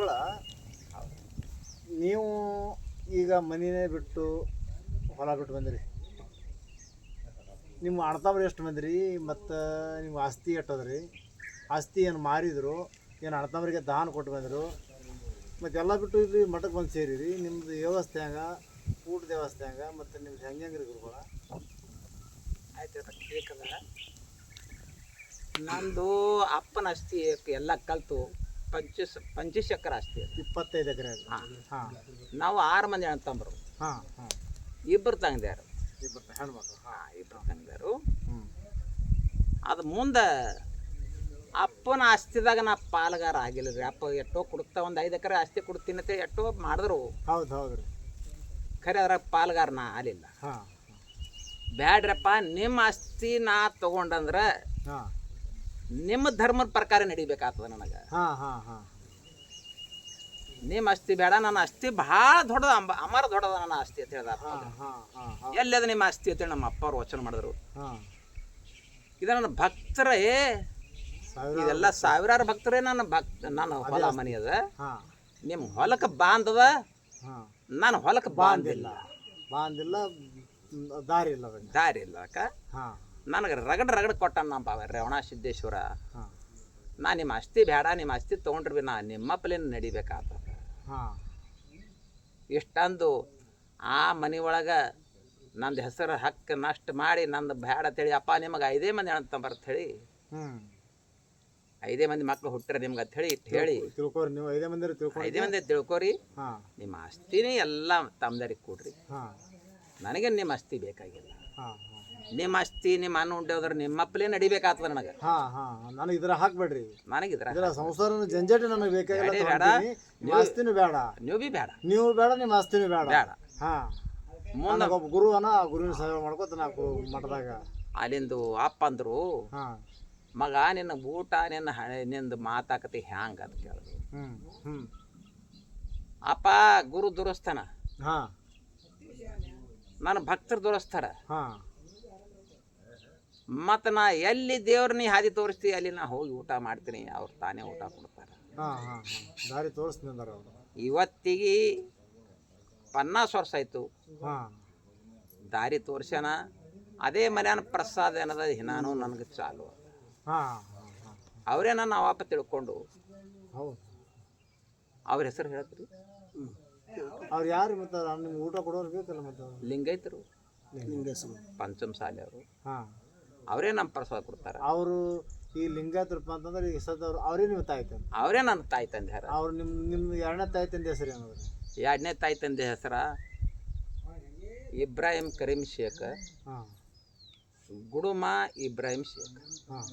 ಗುರುಗಳ ನೀವು ಈಗ ಮನೆಯೇ ಬಿಟ್ಟು ಹೊಲ ಬಿಟ್ಟು ಬಂದಿರಿ. ನಿಮ್ಮ ಅಣ್ಣತಮ್ರು ಎಷ್ಟು ಬಂದಿರಿ? ಮತ್ತು ನಿಮ್ಮ ಆಸ್ತಿ ಎಟ್ಟದ್ರಿ ಆಸ್ತಿ ಏನು ಮಾರಿದ್ರು, ಏನು ಅಣ್ತಾವ್ರಿಗೆ ದಾನ ಕೊಟ್ಟು ಬಂದರು ಮತ್ತೆಲ್ಲ ಬಿಟ್ಟು ಇಲ್ಲಿ ಮಠಕ್ಕೆ ಬಂದು ಸೇರಿರಿ. ನಿಮ್ಮದು ವ್ಯವಸ್ಥೆ ಹಂಗ ಊಟ ವ್ಯವಸ್ಥೆ ಹಂಗ ಮತ್ತು ನಿಮ್ದು ಹೆಂಗೆ ಹೆಂಗೆ ಗುರುಗಳ? ಆಯ್ತು ಏಕಂದ್ರೆ ನಂದು ಅಪ್ಪನ ಆಸ್ತಿ ಎಲ್ಲ ಕಲ್ತು. ಪಂಚಸ್ ಪಂಚೀಸ್ ಎಕರೆ ಆಸ್ತಿ ಅದು. ಇಪ್ಪತ್ತೈದು ಎಕರೆ ಹಾಂ. ನಾವು ಆರು ಮಂದಿ ಅಣ್ತಂಬರು ಹಾಂ ಹಾಂ. ಇಬ್ಬರು ತಂಗಿದ್ಯಾರು ಇಬ್ಬರು ಹೆಣ್ಮಕ್ಳು. ಹಾಂ. ಇಬ್ಬರು ತಂಗಿದ್ಯಾರು ಹ್ಞೂ ಅದು ಮುಂದೆ ಅಪ್ಪನ ಆಸ್ತಿದಾಗ ನಾ ಪಾಲುಗಾರ ಆಗಿಲ್ಲ ರೀ. ಅಪ್ಪ ಎಷ್ಟೋ ಕೊಡ್ತಾ ಒಂದು ಐದು ಎಕರೆ ಆಸ್ತಿ ಕೊಡ್ತೀನಿ ಅಂತ ಎಷ್ಟೋ ಮಾಡಿದ್ರು. ಹೌದು ಹೌದು ರೀ. ಖರೆ ಅದ್ರಾಗ ಪಾಲುಗಾರ ನಾ ಆಗಲಿಲ್ಲ. ಹಾಂ. ಬ್ಯಾಡ್ರಪ್ಪ ನಿಮ್ಮ ಆಸ್ತಿ ನಾ ತಗೊಂಡಂದ್ರೆ ಹಾಂ. ನಿಮ್ಮ ಧರ್ಮದ ಪ್ರಕಾರ ನಡಿಬೇಕಾಗ್ತದ ನನಗೆ. ಹಾ ಹಾ ಹಾಂ. ನಿಮ್ಮ ಆಸ್ತಿ ಬೇಡ ನನ್ನ ಅಸ್ತಿ ಭಾಳ ದೊಡ್ಡದ ಅಂಬ ಅಮರ ದೊಡ್ಡದ ನನ್ನ ಅಸ್ತಿ ಅಂತ ಹೇಳ್ದ ಎಲ್ಲಿ ಅದ ನಿಮ್ಮ ಅಸ್ತಿ ಅಂತೇಳಿ ನಮ್ಮ ಅಪ್ಪ ಅವ್ರು ವಚನ ಮಾಡಿದ್ರು. ಇದು ನನ್ನ ಭಕ್ತರೇ ಇದೆಲ್ಲ ಸಾವಿರಾರು ಭಕ್ತರೇ ನನ್ನ ಭಕ್ತ ನನ್ನ ಹೊಲ ಮನೆ ಅದ. ನಿಮ್ಮ ಹೊಲಕ್ಕೆ ಬಾಂಧದ ನಾನು ಹೊಲಕ್ಕೆ ಬಾಂಧಿಲ್ಲ ಬಾಂದಿಲ್ಲ ದಾರಿ ಇಲ್ಲ ದಾರಿ ಇಲ್ಲ ಅಕ್ಕ ನನಗೆ ರಗಡ್ ರಗಡ್ ಕೊಟ್ಟಾನ ನಮ್ಮ ರೇವಣ ಸಿದ್ದೇಶ್ವರ. ನಾ ನಿಮ್ಮ ಅಸ್ತಿ ಬೇಡ ನಿಮ್ಮ ಅಸ್ತಿ ತೊಗೊಂಡ್ರಿ ಬಿ ನಾ ನಿಮ್ಮಪ್ಪಲಿನ ನಡಿಬೇಕಾಗ್ತದ ಹಾಂ. ಇಷ್ಟಂದು ಆ ಮನೆ ಒಳಗೆ ನಂದು ಹೆಸರು ಹಕ್ಕು ನಷ್ಟ ಮಾಡಿ ನಂದು ಬೇಡ ತಿಳಿ ಅಪ್ಪ ನಿಮಗೆ ಐದೇ ಮಂದಿ ಅಂತ ಹೇಳಿ. ಹ್ಞೂ ಐದೇ ಮಂದಿ ಮಕ್ಳು ಹುಟ್ಟಿರ ನಿಮ್ಗೆ ಅಂತ ಹೇಳಿ ಹೇಳಿ. ತಿಳ್ಕೊರಿ ನೀವು ಐದೇ ಮಂದಿ ತಿಳ್ಕೊ ಐದೇ ಮಂದಿ ತಿಳ್ಕೊರಿ. ನಿಮ್ಮ ಆಸ್ತಿನೇ ಎಲ್ಲ ತಮ್ಮದರಿಗೆ ಕೊಡ್ರಿ. ಹಾಂ. ನನಗೆ ನಿಮ್ಮ ಆಸ್ತಿ ಬೇಕಾಗಿಲ್ಲ. ನಿಮ್ಮ ಅಸ್ತಿ ನಿಮ್ಮ ಅನ್ನ ಉಂಟೆ ಹೋದ್ರೆ ನಿಮ್ಮಪ್ಪಲೇ ನಡಿಬೇಕಾಗ್ತದ ನನಗೆ. ಹಾಂ ಹಾಂ ನನಗೆ ಇದ್ರ ಹಾಕ್ಬೇಡ್ರಿ ನನಗೆ ಇದ್ರ ಇದರ ಸಂಸಾರ ಜಂಜಾಟ ನನಗೆ ಬೇಕಾಗಿಲ್ಲ ಬೇಡ. ತಗೊಂತೀನಿ. ನಿಮ್ಮ ಆಸ್ತಿನೂ ಬೇಡ. ನೀವು ಬಿ ಬೇಡ. ನೀವು ಬೇಡ ನಿಮ್ಮ ಆಸ್ತಿನೂ ಬೇಡ. ಬೇಡ. ಹಾ. ಮುಂದೆ ನನಗೊಬ್ಬ ಗುರುವನ ಆ ಗುರುವಿನ ಸೇವೆ ಮಾಡ್ಕೊತ ನಾ ಮಠದಾಗ. ಅಲ್ಲಿಂದು ಅಪ್ಪ ಅಂದ್ರು ಹಾಂ. ಮಗ ನಿನ್ನ ಊಟ ನಿನ್ನ ಹಣೆ ನಿಂದು ಮಾತಾಕತಿ ಹ್ಯಾಂಗ ಅಂತ ಕೇಳಿದ್ರು. ಹ್ಞೂ ಹ್ಞೂ ಅಪ್ಪ ಗುರು ದುರಸ್ತನ ಹಾಂ. ನನ್ನ ಭಕ್ತರು ದುರಸ್ತಾರ ಹಾಂ. ಮತ್ತು ನಾ ಎಲ್ಲಿ ದೇವ್ರನ್ನ ನೀ ಹಾದಿ ತೋರಿಸ್ತೀವಿ ಅಲ್ಲಿ ನಾ ಹೋಗಿ ಊಟ ಮಾಡ್ತೀನಿ ಅವ್ರು ತಾನೇ ಊಟ ಕೊಡ್ತಾರೆ. ದಾರಿ ತೋರಿಸ್ತಿದ್ದಾರೆ ಅವರು. ಇವತ್ತಿಗೆ ಪನ್ನಾಸ್ ವರ್ಷ ಆಯಿತು. ದಾರಿ ತೋರ್ಸ್ಯಾನ ಅದೇ ಮನ್ಯಾನ ಪ್ರಸಾದ ಏನದ ಹಿನಾನು ನನಗೆ ಚಾಲು. ಹಾಂ ನಾ ವಾಪ ಅವರೇ ನನ್ನ ಅವಾಪ ತಿಳ್ಕೊಂಡು. ಹೌದು. ಅವ್ರ ಹೆಸರು ಹೇಳ್ತೀರಿ? ಅವ್ರು ಯಾರು ಮತ್ತೆ ನಿಮ್ಗೆ ಊಟ ಕೊಡೋರು ಬೇಕಲ್ಲ ಮತ್ತೆ ಲಿಂಗೈತರು. ಪಂಚಮ ಶಾಲೆ ಅವರು. ಹಾಂ. ಅವರೇ ನಮ್ಮ ಪ್ರಸಾದ ಕೊಡ್ತಾರೆ. ಅವರು ಈ ಲಿಂಗಾಯತರಪ್ಪ ಅಂತಂದ್ರೆ ಈಗ ಸದವ್ರು ಅವರೇ ನಿಮ್ಮ ತಾಯಿ ತಂದೆ. ಅವರೇ ನನ್ನ ತಾಯಿ ತಂದೆ ಹರ ಅವ್ರು ನಿಮ್ಮ ನಿಮ್ಮ ಎರಡನೇ ತಾಯಿ ತಂದೆ ಹೆಸರು ಏನು ಎರಡನೇ ತಾಯಿ ತಂದೆ ಹೆಸರ ಇಬ್ರಾಹಿಂ ಕರೀಂ ಶೇಖ್. ಹಾಂ. ಗುಡುಮ ಇಬ್ರಾಹಿಂ ಶೇಖ್. ಹಾಂ.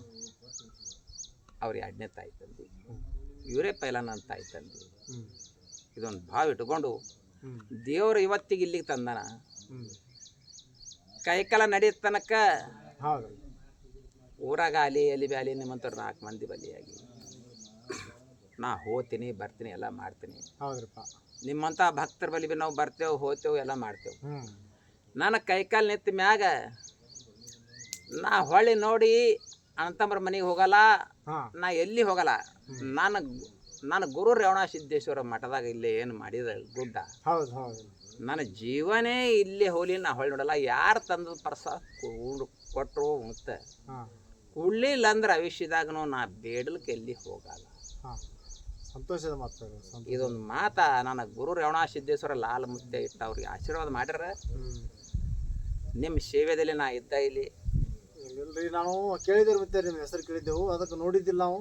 ಅವ್ರ ಎರಡನೇ ತಾಯಿ ತಂದೆ. ಇವರೇ ಪೈಲ ನನ್ನ ತಾಯಿ ತಂದೆ. ಇದೊಂದು ಭಾವ ಇಟ್ಕೊಂಡು ದೇವರು ಇವತ್ತಿಗೆ ಇಲ್ಲಿಗೆ ತಂದನ. ಕೈಕಾಲ ನಡೆಯುತ್ತನಕ ತನಕ ಹೌದು. ಊರಾಗ ಅಲ್ಲಿ ಎಲ್ಲಿ ಬ್ಯಾಲಿ ನಿಮ್ಮಂತವ್ರು ನಾಲ್ಕು ಮಂದಿ ಬಲಿಯಾಗಿ. ನಾ ಹೋತೀನಿ ಬರ್ತೀನಿ ಎಲ್ಲ ಮಾಡ್ತೀನಿ. ಹೌದ್ರಪ್ಪ. ನಿಮ್ಮಂಥ ಭಕ್ತರ ಬಲಿ ಬಿ ನಾವು ಬರ್ತೇವೆ ಹೋಗ್ತೇವೆ ಎಲ್ಲ ಮಾಡ್ತೇವೆ. ನನ್ನ ಕೈಕಾಲು ನೆತ್ತ ಮ್ಯಾಗ ನಾ ಹೊಳ್ಳಿ ನೋಡಿ ಅಣ್ಣತಮ್ಮರ ಮನೆಗೆ ಹೋಗಲ್ಲ ನಾ ಎಲ್ಲಿ ಹೋಗಲ್ಲ. ನಾನು ನನ್ನ ಗುರು ರೇವಣ ಸಿದ್ದೇಶ್ವರ ಮಠದಾಗ ಇಲ್ಲಿ ಏನು ಮಾಡಿದ ಗುಡ್ಡ. ನನ್ನ ಜೀವನೇ ಇಲ್ಲಿ ಹೋಲಿ ನಾ ಹೊಳ್ಳಿ ನೋಡಲ್ಲ. ಯಾರು ತಂದು ಪ್ರಸಾದ ಕೊಟ್ಟರು ಮತ್ತೆ ಉಳ್ಳಿಲ್ಲ ಅಂದ್ರೆ ಅವಿಷ್ಯದಾಗನು ನಾ ಬೇಡಲಿಕ್ಕೆ ಎಲ್ಲಿ ಹೋಗಲ್ಲ. ಹಾಂ ಸಂತೋಷದ ಮಾತು ಇದೊಂದು ಮಾತ ನನ್ನ ಗುರು ರೇವಣ ಸಿದ್ದೇಶ್ವರ ಲಾಲ್ ಮುದ್ದೆ ಇಟ್ಟ ಅವ್ರಿಗೆ ಆಶೀರ್ವಾದ ಮಾಡ್ಯಾರ. ನಿಮ್ಮ ಸೇವೆದಲ್ಲಿ ನಾ ಇದ್ದ ಇಲ್ಲಿ. ಇಲ್ರಿ ನಾವು ಕೇಳಿದ್ರು ಮತ್ತೆ ನಿಮ್ಮ ಹೆಸರು ಕೇಳಿದ್ದೆವು ಅದಕ್ಕೆ ನೋಡಿದ್ದಿಲ್ಲ ನಾವು.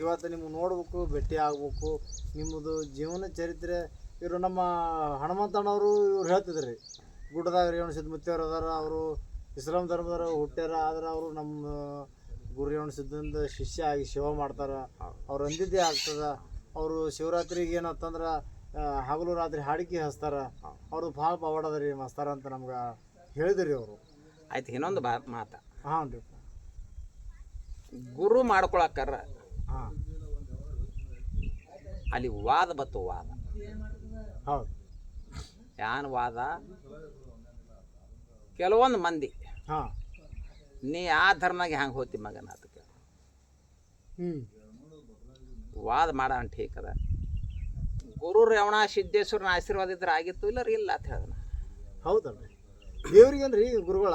ಇವತ್ತು ನಿಮ್ಗೆ ನೋಡ್ಬೇಕು ಭೇಟಿ ಆಗ್ಬೇಕು. ನಿಮ್ಮದು ಜೀವನ ಚರಿತ್ರೆ ಇವರು ನಮ್ಮ ಹನುಮಂತಣ್ಣವರು ಇವ್ರು ಹೇಳ್ತಿದ್ರಿ. ಗುಡ್ಡದಾಗ ರೇವಣ ಸಿದ್ದಮುತ್ತಿಯವ್ರು ಅದಾರ ಅವರು ಇಸ್ಲಾಂ ಧರ್ಮದವರು ಹುಟ್ಟ್ಯಾರ ಆದ್ರೆ ಅವರು ನಮ್ಮ ಗುರು ಸಿದ್ಧಂದ ಶಿಷ್ಯ ಆಗಿ ಸೇವೆ ಮಾಡ್ತಾರೆ. ಅವ್ರು ಅಂದಿದ್ದೇ ಆಗ್ತದ. ಅವರು ಶಿವರಾತ್ರಿಗೆ ಏನಂತಂದ್ರೆ ಆ, ಹಗಲು ರಾತ್ರಿ ಹಾಡಿಕೆ ಹಚ್ತಾರೆ. ಅವರು ಭಾಳ ಪವಾಡದ್ರಿ ರೀ ಮಸ್ತಾರ ಅಂತ ನಮ್ಗೆ ಹೇಳಿದ್ರಿ ಅವರು. ಆಯ್ತು ಇನ್ನೊಂದು ಬಾ ಮಾತ. ಹಾಂ ರೀ. ಗುರು ಮಾಡ್ಕೊಳಕ್ಕಾರ ಹಾಂ. ಅಲ್ಲಿ ವಾದ ಬತ್ತು ವಾದ. ಹೌದು. ಯಾನ್ ವಾದ? ಕೆಲವೊಂದು ಮಂದಿ. ಹಾಂ. ನೀ ಆ ಧರ್ಮಾಗ ಹ್ಯಾಂಗೆ ಹೋತಿ ಮಗನ ಅದಕ್ಕೆ? ಹ್ಞೂ ವಾದ ಮಾಡ ಠೀಕ್ ಅದ ಗುರು ರೇವಣ ಸಿದ್ದೇಶ್ವರನ ಆಶೀರ್ವಾದ ಇದ್ರೆ ಆಗಿತ್ತು ಇಲ್ಲ ರೀ ಇಲ್ಲ ಅಂತ ಹೇಳಿದ ಹೌದಲ್ರಿ. ದೇವ್ರಿಗೇನ್ರಿ ಗುರುಗಳ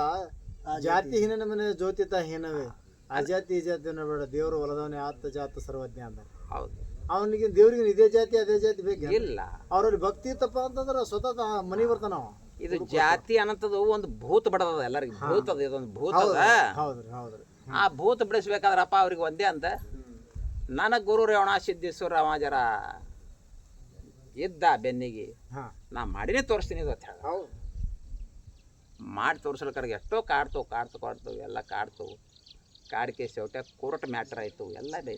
ಜಾತಿ ಹೀನ ಮನೆ ಜ್ಯೋತಿತ ಹೀನವೇ. ಆ ಜಾತಿ ಈ ಜಾತಿ ಅನ್ನೋ ಬೇಡ. ದೇವರು ಹೊಲದವನೇ ಆತ ಜಾತ ಸರ್ವಜ್ಞ ಅಂದ ಹೌದು. ಅವನಿಗೆ ದೇವ್ರಿಗೆ ಇದೇ ಜಾತಿ ಅದೇ ಜಾತಿ ಬೇಕು ಇಲ್ಲ. ಅವ್ರಲ್ಲಿ ಭಕ್ತಿ ಇತ್ತಪ್ಪ ಅಂತಂದ್ರೆ ಸ್ವತಃ ಮನೆ ಮನಿ ಬರ್ತಾನ ಅವ. ಇದು ಜಾತಿ ಅನ್ನಂಥದ್ದು ಒಂದು ಭೂತ ಬಡದದ ಎಲ್ಲರಿಗೆ. ಭೂತ ಅದ ಇದೊಂದು ಭೂತ ಅದ ಹೌದ್ರಿ ಹೌದ್ರಿ ಆ ಭೂತ ಬಿಡಿಸ್ಬೇಕಾದ್ರಪ್ಪ ಅವ್ರಿಗೆ ಒಂದೇ ಅಂತ. ನನಗೆ ಗುರು ರೇವಣ ಸಿದ್ದೇಶ್ವರ ರಾಮಾಜರ ಇದ್ದ ಬೆನ್ನಿಗೆ. ನಾ ಮಾಡಿನೇ ತೋರಿಸ್ತೀನಿ ಇದು ಅಂತ ಹೇಳ. ಮಾಡಿ ತೋರಿಸ್ಲಿಕ್ಕೆ ಎಷ್ಟೋ ಕಾಡ್ತು ಕಾಡ್ತು ಕಾಡ್ತು ಎಲ್ಲ ಕಾಡ್ತು ಕಾಡಿಕೆ ಸೌಟೆ ಕೋರ್ಟ್ ಮ್ಯಾಟ್ರ್ ಆಯಿತು ಎಲ್ಲ ರೀ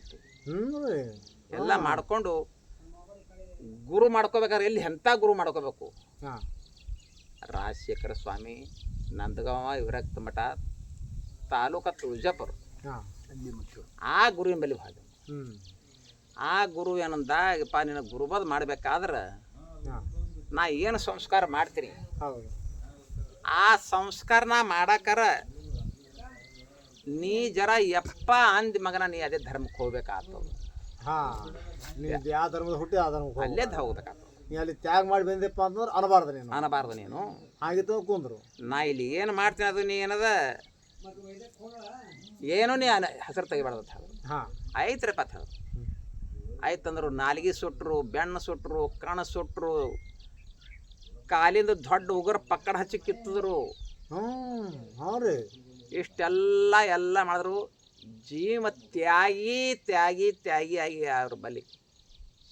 ಎಲ್ಲ ಮಾಡ್ಕೊಂಡು ಗುರು ಮಾಡ್ಕೋಬೇಕಾದ್ರೆ ಎಲ್ಲಿ ಎಂಥ ಗುರು ಮಾಡ್ಕೋಬೇಕು? ರಾಜಶೇಖರ ಸ್ವಾಮಿ ನಂದಗಾಂವ ವಿರಕ್ತ ಮಠ ತಾಲೂಕ ತುಳಜಾಪುರ. ಆ ಗುರುವಿನ ಬಳಿ ಭಾಗ. ಆ ಗುರು ಏನಂದ ಯಪ್ಪ ನಿನಗೆ ಗುರುಬದ್ ಮಾಡ್ಬೇಕಾದ್ರೆ ನಾ ಏನು ಸಂಸ್ಕಾರ ಮಾಡ್ತೀನಿ ಹೌದು. ಆ ನಾ ಮಾಡಾಕರ ನೀ ಜರ ಯಪ್ಪ ಅಂದ ಮಗನ ನೀ ಅದೇ ಧರ್ಮಕ್ಕೆ ಹೋಗ್ಬೇಕಾಗ್ತದ. ಅಲ್ಲೇ ಹೋಗ್ಬೇಕಾಗ್ತದ. ನೀ ಅಲ್ಲಿ ತ್ಯಾಗ ಮಾಡಿ ಬಂದಿಪ್ಪ ಅಂತಂದ್ರೆ ಅನಬಾರ್ದು ನೀನು. ಅನ್ನಬಾರ್ದು ನೀನು. ಆಗಿತ್ತು ಕುಂದ್ರು. ನಾ ಇಲ್ಲಿ ಏನು ಮಾಡ್ತೀನಿ ಅದು ನೀ ಏನದ? ಏನು ನೀ ಅನ ಹೆಸರು ತೆಗಿಬಾರ್ದು ಅಂತ ಹಾ. ಆಯ್ತ್ರಪ್ಪ ಅಂತ ಆಯ್ತಂದ್ರು ನಾಲಿಗೆ ಸುಟ್ಟರು ಬೆಣ್ಣು ಸುಟ್ಟರು ಕಣ ಸುಟ್ಟರು ಕಾಲಿಂದ ದೊಡ್ಡ ಉಗುರು ಪಕ್ಕಡ ಹಚ್ಚಿ ಕಿತ್ತಿದ್ರು. ಹ್ಞೂ ರೀ. ಇಷ್ಟೆಲ್ಲ ಎಲ್ಲ ಮಾಡಿದ್ರು. ಜೀವ ತ್ಯಾಗಿ ತ್ಯಾಗಿ ತ್ಯಾಗಿ ಆಗಿ ಅವ್ರ ಬಲಿ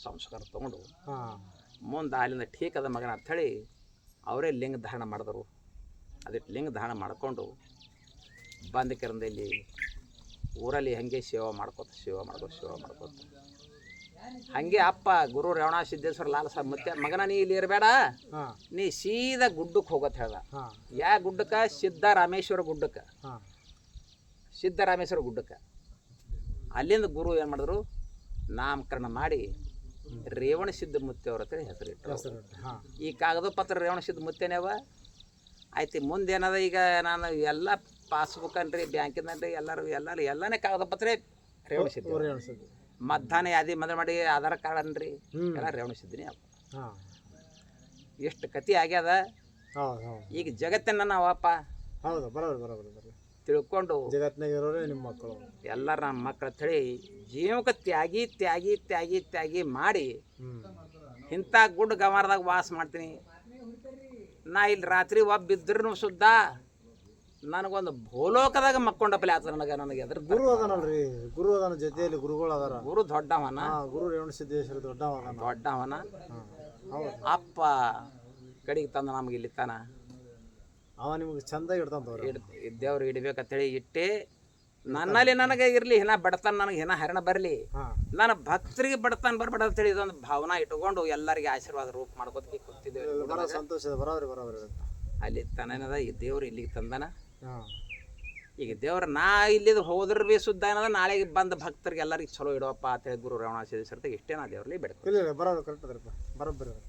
ಸಂಸ್ಕಾರ ತಗೊಂಡು ಹಾ. ಮುಂದೆ ಅಲ್ಲಿಂದ ಠೀಕ್ ಅದ ಮಗನ ಅಂಥೇಳಿ ಅವರೇ ಲಿಂಗ ಧಾರಣ ಮಾಡಿದರು. ಅದಿಟ್ಟು ಲಿಂಗ ಧಾರಣ ಮಾಡಿಕೊಂಡು ಬಂದ ಕೆರಂದಲ್ಲಿ ಊರಲ್ಲಿ ಹಾಗೆ ಸೇವೆ ಮಾಡ್ಕೋತ ಸೇವೆ ಮಾಡ್ಕೋತ ಸೇವೆ ಮಾಡ್ಕೋತ. ಹಾಗೆ ಅಪ್ಪ ಗುರು ರೇವಣ ಸಿದ್ದೇಶ್ವರ ಲಾಲ ಸಾಬ್ ಮತ್ತೆ ಮಗನ ನೀ ಇಲ್ಲಿ ಇರಬೇಡ. ನೀ ಸೀದಾ ಗುಡ್ಡಕ್ಕೆ ಹೋಗತ್ ಹೇಳ್ದ. ಯಾ ಗುಡ್ಡಕ್ಕೆ? ಸಿದ್ದರಾಮೇಶ್ವರ ಗುಡ್ಡಕ್ಕೆ. ಸಿದ್ಧ ಸಿದ್ದರಾಮೇಶ್ವರ ಗುಡ್ಡಕ್ಕೆ. ಅಲ್ಲಿಂದ ಗುರು ಏನು ಮಾಡಿದ್ರು? ನಾಮಕರಣ ಮಾಡಿ ರೇವಣ ಸಿದ್ಧ ಮುತ್ತೆ ಅವ್ರ ಹತ್ರ ಹೆಸರಿಟ್ಟರು ಹೆಸರು ಹಾ. ಈ ಕಾಗದ ಪತ್ರ ರೇವಣ ಸಿದ್ಧ ಮುತ್ತೇನೇವ ಆಯ್ತು ಮುಂದೆ ಏನದ ಈಗ ನಾನು ಎಲ್ಲ ಪಾಸ್ಬುಕ್ ಅನ್ರಿ ಬ್ಯಾಂಕಿನನ್ರಿ ಎಲ್ಲರೂ ಎಲ್ಲರೂ ಎಲ್ಲನೇ ಕಾಗದ ಪತ್ರ ರೇವಣ ಸಿದ್ಧ ಮಧ್ಯಾಹ್ನ ಯಾದಿ ಮದುವೆ ಮಾಡಿ ಆಧಾರ್ ಕಾರ್ಡ್ ಅನ್ರಿ ಎಲ್ಲ ರೇವಣ ಸಿದ್ಧನೇ ಅವ. ಹಾ. ಎಷ್ಟು ಕತಿ ಆಗ್ಯದ. ಈಗ ಜಗತ್ತಿನ ನಾವಪ್ಪ. ಹೌದು ಬರೋದು ಬರೋದು ಬರೋಬ್ರಿ ತಿಳ್ಕೊಂಡು ಜಗತ್ನಾಗ ಇರೋರೇ ನಿಮ್ಮ ಮಕ್ಕಳು. ಎಲ್ಲರ ನಮ್ಮ ಮಕ್ಕಳು ತಳಿ ಜೀವಕ್ಕೆ ತ್ಯಾಗಿ ತ್ಯಾಗಿ ತ್ಯಾಗಿ ತ್ಯಾಗಿ ಮಾಡಿ ಇಂಥ ಗುಡ್ ಗಮಾರದಾಗ ವಾಸ ಮಾಡ್ತೀನಿ. ನಾ ಇಲ್ಲಿ ರಾತ್ರಿ ಒಬ್ಬ ಬಿದ್ದರೂ ಸುದ್ದ ನನಗೊಂದು ಭೂಲೋಕದಾಗ ಮಕ್ಕೊಂಡಪ್ಪಲೆ ಆತ ನನಗೆ ನನಗೆ ಅದ್ರ ಗುರು. ಅದನಲ್ರಿ. ಗುರು ಅದನ ಜೊತೆಯಲ್ಲಿ ಗುರುಗಳು ಅದಾರ. ಗುರು ದೊಡ್ಡವನ. ಗುರು ರೇವಣ ಸಿದ್ದೇಶ್ವರ ದೊಡ್ಡವನ. ದೊಡ್ಡವನ ಅಪ್ಪ ಕಡೆಗೆ ತಂದ ನಮಗೆ ಇಲ್ಲಿ ತಾನ. ಅವ ನಿಮ್ಗೆ ಚಂದ ಇಡ್ತಾನವ್ರಿ ಇಡ್ ದೇವ್ರು ಇಡ್ಬೇಕಂತೇಳಿ ಇಟ್ಟೆ. ನನ್ನಲ್ಲಿ ನನಗೆ ಇರಲಿ ಹಿನ ಬಡತನ ನನಗೆ ಹಿನ ಹರಣ ಬರಲಿ. ನನ್ನ ಭಕ್ತರಿಗೆ ಬಡತನ ಬರಬೇಡ ಅಂತೇಳಿ ಇದೊಂದು ಭಾವನಾ ಇಟ್ಕೊಂಡು ಎಲ್ಲರಿಗೆ ಆಶೀರ್ವಾದ ರೂಪ ಮಾಡ್ಕೊತ ಕೂತಿದ್ದೇವೆ ಬರೋ ಬರೋಬ್ರಿ ಅಲ್ಲಿ ತನನದ ಈ ದೇವ್ರು ಇಲ್ಲಿಗೆ ತಂದನ. ಈಗ ದೇವ್ರ ನಾ ಇಲ್ಲಿ ಹೋದ್ರ ಬಿ ಸುದ್ದ ಏನದ ನಾಳೆಗೆ ಬಂದ ಭಕ್ತರಿಗೆ ಎಲ್ಲರಿಗೆ ಚಲೋ ಇಡೋಪ್ಪ ಅಂತೇಳಿ ಗುರು ಸಿದ್ದೇಶ್ವರತೆ ಇಷ್ಟೇ ನಾ ದೇವ್ರಲ್ಲಿ ಇಲ್ಲ ಬರೋಬ್ರಿ ಕರೆಕ್ಟ್ ಅದ್ರಪ್ಪ ಬರೋಬ್ಬರಿ ಅದ